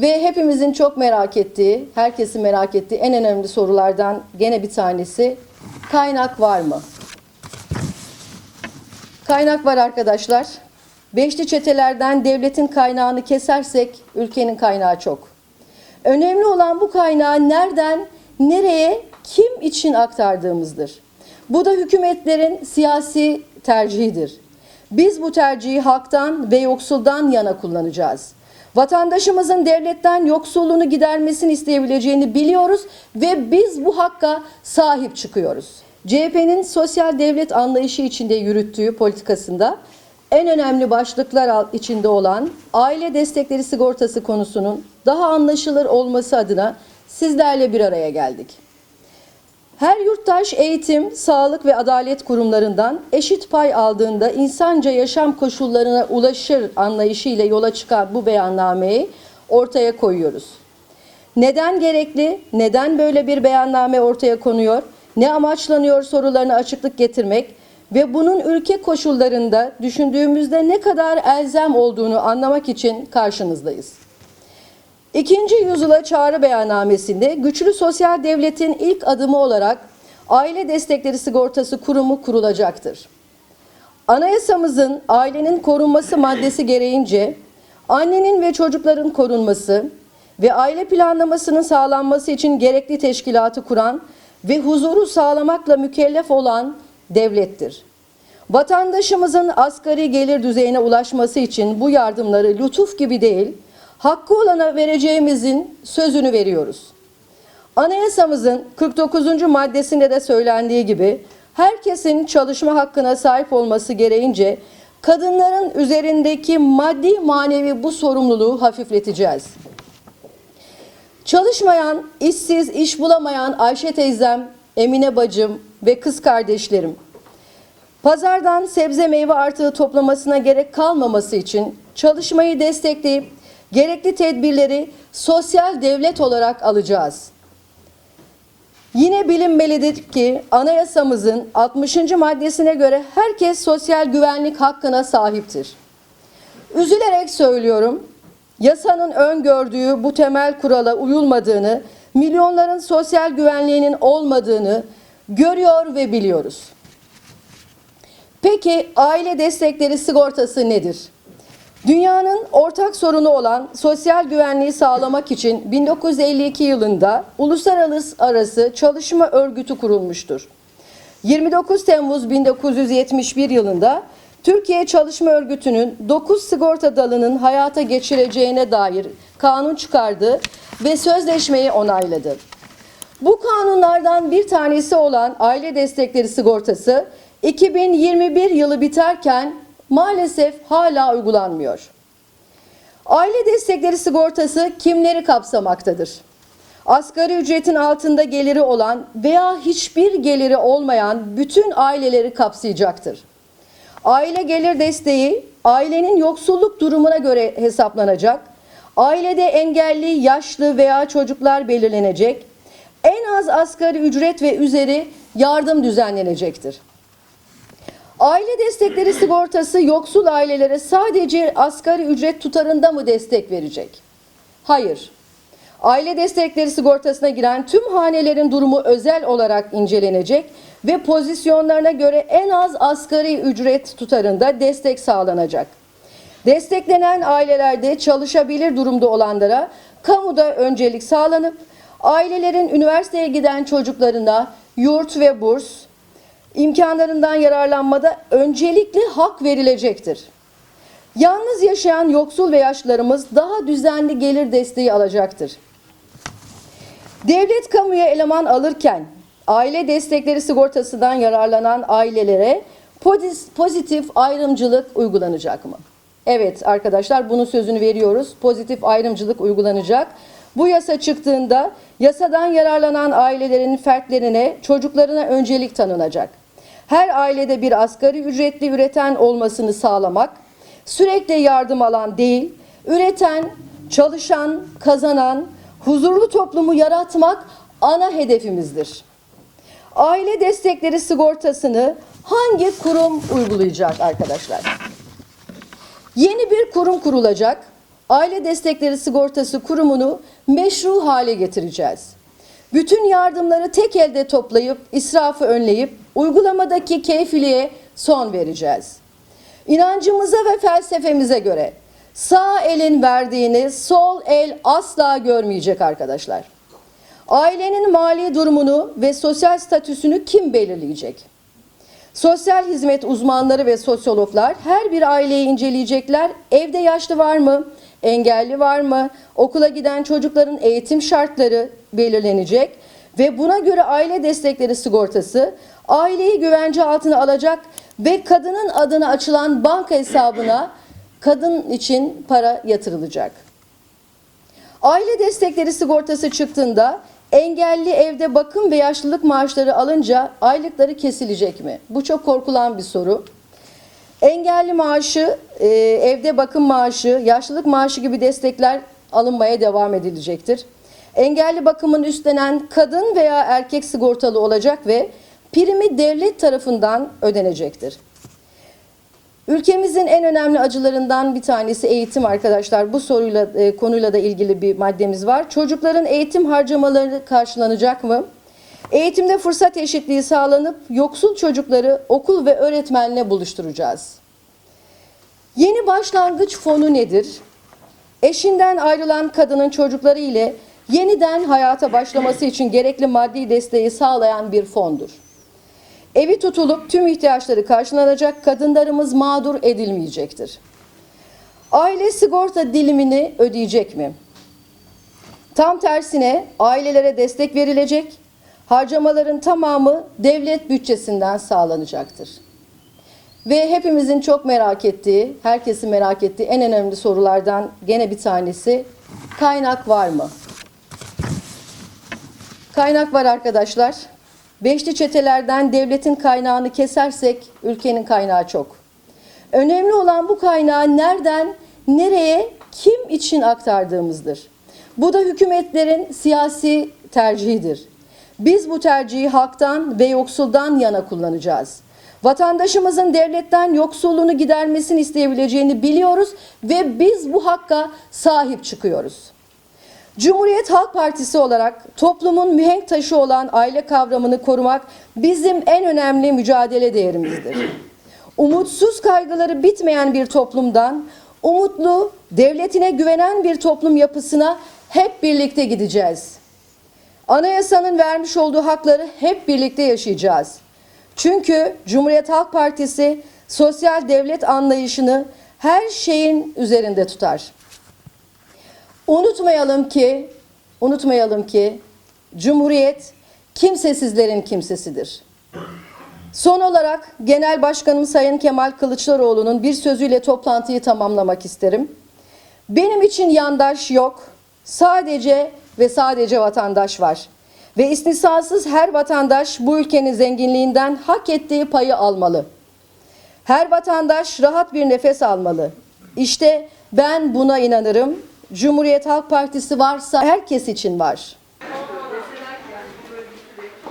Ve hepimizin çok merak ettiği, herkesin merak ettiği en önemli sorulardan gene bir tanesi kaynak var mı? Kaynak var arkadaşlar. Beşli çetelerden devletin kaynağını kesersek ülkenin kaynağı çok. Önemli olan bu kaynağı nereden, nereye, kim için aktardığımızdır. Bu da hükümetlerin siyasi tercihidir. Biz bu tercihi halktan ve yoksuldan yana kullanacağız. Vatandaşımızın devletten yoksulluğunu gidermesini isteyebileceğini biliyoruz ve biz bu hakka sahip çıkıyoruz. CHP'nin sosyal devlet anlayışı içinde yürüttüğü politikasında en önemli başlıklar içinde olan aile destekleri sigortası konusunun daha anlaşılır olması adına sizlerle bir araya geldik. Her yurttaş eğitim, sağlık ve adalet kurumlarından eşit pay aldığında insanca yaşam koşullarına ulaşır anlayışıyla yola çıkan bu beyannameyi ortaya koyuyoruz. Neden gerekli, neden böyle bir beyanname ortaya konuyor, ne amaçlanıyor sorularına açıklık getirmek ve bunun ülke koşullarında düşündüğümüzde ne kadar elzem olduğunu anlamak için karşınızdayız. İkinci yüzyıla çağrı beyannamesinde güçlü sosyal devletin ilk adımı olarak aile destekleri sigortası kurumu kurulacaktır. Anayasamızın ailenin korunması maddesi gereğince annenin ve çocukların korunması ve aile planlamasının sağlanması için gerekli teşkilatı kuran ve huzuru sağlamakla mükellef olan devlettir. Vatandaşımızın asgari gelir düzeyine ulaşması için bu yardımları lütuf gibi değil, hakkı olana vereceğimizin sözünü veriyoruz. Anayasamızın 49. maddesinde de söylendiği gibi herkesin çalışma hakkına sahip olması gereğince kadınların üzerindeki maddi manevi bu sorumluluğu hafifleteceğiz. Çalışmayan, işsiz, iş bulamayan Ayşe teyzem, Emine bacım ve kız kardeşlerim Pazardan sebze meyve artığı toplamasına gerek kalmaması için çalışmayı destekleyip gerekli tedbirleri sosyal devlet olarak alacağız. Yine bilinmelidir ki anayasamızın 60. maddesine göre herkes sosyal güvenlik hakkına sahiptir. Üzülerek söylüyorum, yasanın öngördüğü bu temel kurala uyulmadığını, milyonların sosyal güvenliğinin olmadığını görüyor ve biliyoruz. Peki aile destekleri sigortası nedir? Dünyanın ortak sorunu olan sosyal güvenliği sağlamak için 1952 yılında uluslararası arası çalışma örgütü kurulmuştur. 29 Temmuz 1971 yılında Türkiye Çalışma Örgütü'nün 9 sigorta dalının hayata geçireceğine dair kanun çıkardı ve sözleşmeyi onayladı. Bu kanunlardan bir tanesi olan aile destekleri sigortası 2021 yılı biterken maalesef hala uygulanmıyor. Aile destekleri sigortası kimleri kapsamaktadır? Asgari ücretin altında geliri olan veya hiçbir geliri olmayan bütün aileleri kapsayacaktır. Aile gelir desteği ailenin yoksulluk durumuna göre hesaplanacak. Ailede engelli, yaşlı veya çocuklar belirlenecek. En az asgari ücret ve üzeri yardım düzenlenecektir. Aile destekleri sigortası yoksul ailelere sadece asgari ücret tutarında mı destek verecek? Hayır. Aile destekleri sigortasına giren tüm hanelerin durumu özel olarak incelenecek ve pozisyonlarına göre en az asgari ücret tutarında destek sağlanacak. Desteklenen ailelerde çalışabilir durumda olanlara kamuda öncelik sağlanıp ailelerin üniversiteye giden çocuklarına yurt ve burs, imkanlarından yararlanmada öncelikli hak verilecektir. Yalnız yaşayan yoksul ve yaşlılarımız daha düzenli gelir desteği alacaktır. Devlet kamuya eleman alırken aile destekleri sigortasından yararlanan ailelere pozitif ayrımcılık uygulanacak mı? Evet arkadaşlar bunun sözünü veriyoruz. Pozitif ayrımcılık uygulanacak. Bu yasa çıktığında yasadan yararlanan ailelerin fertlerine, çocuklarına öncelik tanınacak. Her ailede bir asgari ücretli üreten olmasını sağlamak, sürekli yardım alan değil, üreten, çalışan, kazanan, huzurlu toplumu yaratmak ana hedefimizdir. Aile destekleri sigortasını hangi kurum uygulayacak arkadaşlar? Yeni bir kurum kurulacak. Aile Destekleri Sigortası Kurumu'nu meşru hale getireceğiz. Bütün yardımları tek elde toplayıp israfı önleyip uygulamadaki keyfiliğe son vereceğiz. İnancımıza ve felsefemize göre sağ elin verdiğini sol el asla görmeyecek arkadaşlar. Ailenin mali durumunu ve sosyal statüsünü kim belirleyecek? Sosyal hizmet uzmanları ve sosyologlar her bir aileyi inceleyecekler. Evde yaşlı var mı? Engelli var mı? Okula giden çocukların eğitim şartları belirlenecek ve buna göre aile destekleri sigortası aileyi güvence altına alacak ve kadının adına açılan banka hesabına kadın için para yatırılacak. Aile destekleri sigortası çıktığında engelli evde bakım ve yaşlılık maaşları alınca aylıkları kesilecek mi? Bu çok korkulan bir soru. Engelli maaşı, e, evde bakım maaşı, yaşlılık maaşı gibi destekler alınmaya devam edilecektir. Engelli bakımın üstlenen kadın veya erkek sigortalı olacak ve primi devlet tarafından ödenecektir. Ülkemizin en önemli acılarından bir tanesi eğitim arkadaşlar. Bu soruyla e, konuyla da ilgili bir maddemiz var. Çocukların eğitim harcamaları karşılanacak mı? Eğitimde fırsat eşitliği sağlanıp yoksul çocukları okul ve öğretmenle buluşturacağız. Yeni başlangıç fonu nedir? Eşinden ayrılan kadının çocukları ile yeniden hayata başlaması için gerekli maddi desteği sağlayan bir fondur. Evi tutulup tüm ihtiyaçları karşılanacak kadınlarımız mağdur edilmeyecektir. Aile sigorta dilimini ödeyecek mi? Tam tersine ailelere destek verilecek, harcamaların tamamı devlet bütçesinden sağlanacaktır. Ve hepimizin çok merak ettiği, herkesin merak ettiği en önemli sorulardan gene bir tanesi kaynak var mı? Kaynak var arkadaşlar. Beşli çetelerden devletin kaynağını kesersek ülkenin kaynağı çok. Önemli olan bu kaynağı nereden, nereye, kim için aktardığımızdır. Bu da hükümetlerin siyasi tercihidir. Biz bu tercihi halktan ve yoksuldan yana kullanacağız. Vatandaşımızın devletten yoksulluğunu gidermesini isteyebileceğini biliyoruz ve biz bu hakka sahip çıkıyoruz. Cumhuriyet Halk Partisi olarak toplumun mihenk taşı olan aile kavramını korumak bizim en önemli mücadele değerimizdir. Umutsuz kaygıları bitmeyen bir toplumdan umutlu, devletine güvenen bir toplum yapısına hep birlikte gideceğiz. Anayasanın vermiş olduğu hakları hep birlikte yaşayacağız. Çünkü Cumhuriyet Halk Partisi sosyal devlet anlayışını her şeyin üzerinde tutar. Unutmayalım ki, unutmayalım ki Cumhuriyet kimsesizlerin kimsesidir. Son olarak Genel Başkanım Sayın Kemal Kılıçdaroğlu'nun bir sözüyle toplantıyı tamamlamak isterim. Benim için yandaş yok, sadece ve sadece vatandaş var. Ve istisnasız her vatandaş bu ülkenin zenginliğinden hak ettiği payı almalı. Her vatandaş rahat bir nefes almalı. İşte ben buna inanırım. Cumhuriyet Halk Partisi varsa herkes için var.